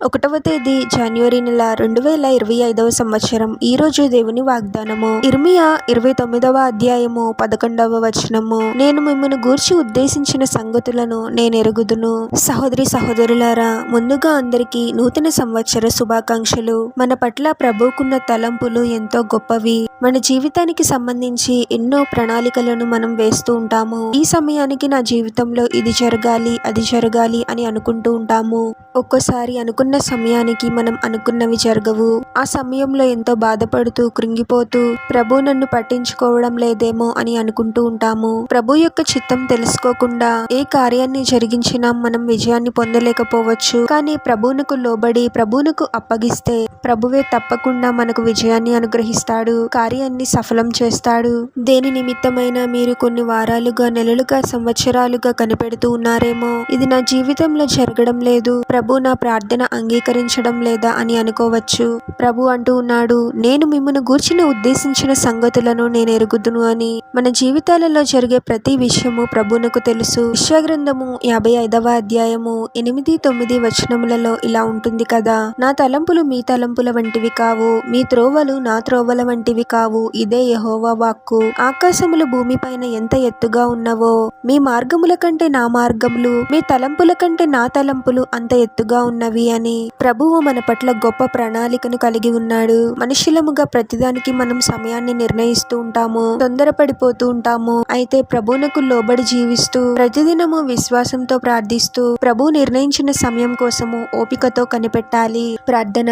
ఒకటవ తేదీ జనవరి నెల రెండు వేల ఇరవై ఐదవ సంవత్సరం. ఈ రోజు దేవుని వాగ్దానము. ఇర్మియా ఇరవై తొమ్మిదవ అధ్యాయము పదకొండవ వచనము. నేను మిమ్మల్ని గూర్చి ఉద్దేశించిన సంగతులను నేను ఎరుగుదును. సహోదరి సహోదరులారా ముందుగా అందరికీ నూతన సంవత్సర శుభాకాంక్షలు. మన పట్ల ప్రభువుకున్న తలంపులు ఎంతో గొప్పవి. మన జీవితానికి సంబంధించి ఎన్నో ప్రణాళికలను మనం వేస్తూ ఉంటాము. ఈ సమయానికి నా జీవితంలో ఇది జరగాలి అది జరగాలి అని అనుకుంటూ ఉంటాము. ఒక్కోసారి అనుకున్న సమయానికి మనం అనుకున్నవి జరగవు. ఆ సమయంలో ఎంతో బాధపడుతూ కృంగిపోతూ ప్రభు నన్ను పట్టించుకోవడం లేదేమో అని అనుకుంటూ ఉంటాము. ప్రభు యొక్క చిత్తం తెలుసుకోకుండా ఏ కార్యాన్ని జరిగించినా మనం విజయాన్ని పొందలేకపోవచ్చు. కానీ ప్రభువునకు లోబడి ప్రభువునకు అప్పగిస్తే ప్రభువే తప్పకుండా మనకు విజయాన్ని అనుగ్రహిస్తాడు కార్యాన్ని సఫలం చేస్తాడు. దేని నిమిత్తమైన మీరు కొన్ని వారాలుగా నెలలుగా సంవత్సరాలుగా కనిపెడుతూ ఉన్నారేమో. ఇది నా జీవితంలో జరగడం లేదు. ప్రభు నా ప్రార్థన అంగీకరించడం లేదా అని అనుకోవచ్చు. ప్రభు అంటూ ఉన్నాడు నేను మిమ్మల్ని గూర్చిన ఉద్దేశించిన సంగతులను నేను ఎరుగుదును అని. మన జీవితాలలో జరిగే ప్రతి విషయము ప్రభునకు తెలుసు. విశ్వగ్రంథము యాభై ఐదవ అధ్యాయము ఎనిమిది తొమ్మిది వచనములలో ఇలా ఉంటుంది కదా నా తలంపులు మీ తలంపుల వంటివి కావు మీ త్రోవలు నా త్రోవల వంటివి కావు ఇదే యహోవా వాక్కు. ఆకాశములు భూమిపైన ఎంత ఎత్తుగా ఉన్నవో మీ మార్గముల కంటే నా మార్గములు మీ తలంపుల కంటే నా తలంపులు అంత ఎత్తుగా ఉన్నవి అని. ప్రభువు మన పట్ల గొప్ప ప్రణాళికను కలిగి ఉన్నాడు. మనుషులముగా ప్రతిదానికి మనం సమయాన్ని నిర్ణయిస్తూ ఉంటాము తొందరపడిపోతూ ఉంటాము. అయితే ప్రభువునకు లోబడి జీవిస్తూ ప్రతిదినము విశ్వాసంతో ప్రార్థిస్తూ ప్రభు నిర్ణయించిన సమయం కోసము ఓపికతో కనిపెట్టాలి. ప్రార్థన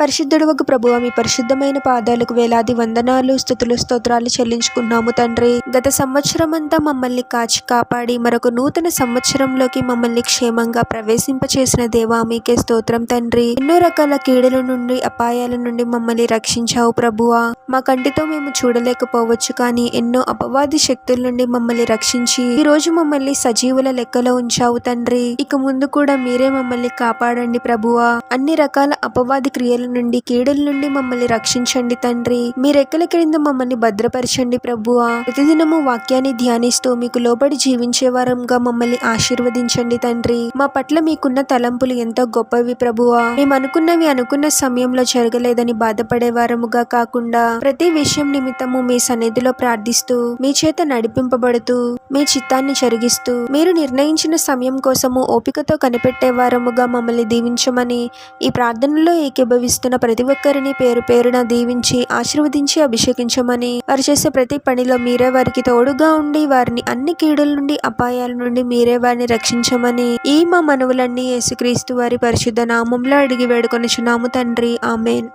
పరిశుద్ధుడు ఒక ప్రభువ మీ పరిశుద్ధమైన పాదాలకు వేలాది వందనాలు స్థుతులు స్తోత్రాలు చెల్లించుకున్నాము తండ్రి. గత సంవత్సరం అంతా మమ్మల్ని కాచి కాపాడి మరొక నూతన సంవత్సరంలోకి మమ్మల్ని క్షేమంగా ప్రవేశింపచేసిన దేవా మీకే స్తోత్రం. తండ్రి. ఎన్నో రకాల కీడల నుండి అపాయాల నుండి మమ్మల్ని రక్షించావు ప్రభువా. మా కంటితో మేము చూడలేకపోవచ్చు కానీ ఎన్నో అపవాది శక్తుల నుండి మమ్మల్ని రక్షించి ఈ రోజు మమ్మల్ని సజీవుల లెక్కలో ఉంచావు తండ్రి. ఇక ముందు కూడా మీరే మమ్మల్ని కాపాడండి ప్రభువా. అన్ని రకాల అపవాది క్రియల నుండి కీడల నుండి మమ్మల్ని రక్షించండి తండ్రి. మీ రెక్కల క్రింద మమ్మల్ని భద్రపరచండి ప్రభువా. ప్రతిదినము వాక్యాన్ని ధ్యానిస్తూ మీకు లోబడి జీవించే వారంగా మమ్మల్ని ఆశీర్వదించండి తండ్రి. మా పట్ల మీకున్న తలంపులు ఎంతో గొప్పవి ప్రభువా మేము అనుకున్నవి అనుకున్న సమయంలో జరగలేదని బాధపడే వారముగా కాకుండా ప్రతి విషయం నిమిత్తము మీ సన్నిధిలో ప్రార్థిస్తూ మీ చేత నడిపింపబడుతూ మీ చిత్తాన్ని జరిగిస్తూ మీరు నిర్ణయించిన సమయం కోసము ఓపికతో కనిపెట్టే వారముగా మమ్మల్ని దీవించమని ఈ ప్రార్థనలో ఏకీభవిస్తున్న ప్రతి ఒక్కరిని పేరు పేరున దీవించి ఆశీర్వదించి అభిషేకించమని వారు చేసే ప్రతి పనిలో మీరే వారికి తోడుగా ఉండి వారిని అన్ని కీడుల నుండి అపాయాల నుండి మీరే వారిని రక్షించమని ఈ మా మనవులన్నీ యేసుక్రీస్తు వారి పరిశుద్ధ నామంలో అడిగి వేడుకొనిచున్నాము తండ్రి. ఆమెన్.